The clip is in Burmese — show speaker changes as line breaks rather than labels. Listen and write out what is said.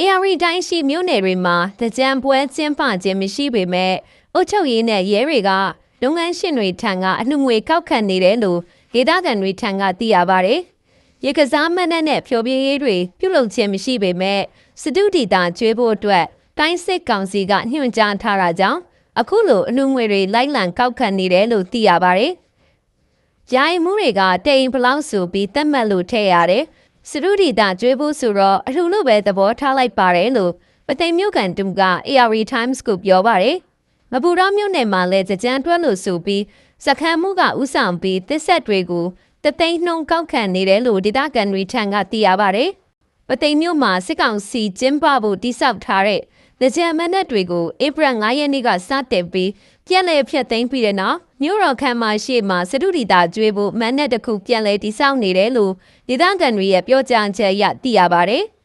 AR တိုင်းရှိမြို့နယ်တွေမှာတကြံပွဲကျင်းပခြင်းမရှိပေမဲ့အုတ်ချုပ်ရေးနဲ့ရဲတွေကလုပ်ငန်းရှင်တွေထံကအနှုငွေကောက်ခံနေတယ်လို့ဒေသခံတွေထံကသိရပါတယ်။ရေကစားမဏ္ဍနဲ့ဖျော်ဖြေရေးတွေပြုလုပ်ခြင်းမရှိပေမဲ့စတုဒီတာကျွေးဖို့အတွက်တိုင်းစစ်ကောင်စီကညွှန်ကြားထားတာကြောင့်အခုလိုအနှုငွေတွေလိုက်လံကောက်ခံနေတယ်လို့သိရပါတယ်။ရိုင်မှုတွေကတိမ်ဘလောက်ဆိုပြီးတတ်မှတ်လို့ထည့်ရတယ်။ စရုဒီတာကျွေးဖို့ဆိုတော့အထူလို့ပဲသဘောထားလိုက်ပါတယ်လို့ပသိမ်မြို့ကန်တူက AR Times ကိုပြောပါတယ်။မပူရောမြို့နယ်မှာလည်းကြံတွက်လို့ဆိုပြီးစခန်းမှုကဥဆောင်ပြီးတစ်ဆက်တွေကိုတသိန်းနှုံကောက်ခံနေတယ်လို့ဒေသခံတွေထံကသိရပါတယ်။ပသိမ်မြို့မှာစစ်ကောင်စီကျင်းပဖို့တိစောက်ထားတဲ့ကြံမနက်တွေကိုဧပြီ9ရက်နေ့ကစတင်ပြီးပြန်လည်ဖျက်သိမ်းပြီးတဲ့နောက် မြို့တော်ခမ်းမရှိမှာစတုဒီတာကျွေးဖို့မန်နဲ့တစ်ခုပြန်လည်တိစောက်နေတယ်လို့ဒေသခံတွေရဲ့ပြောကြားချက်အရသိရပါတယ်။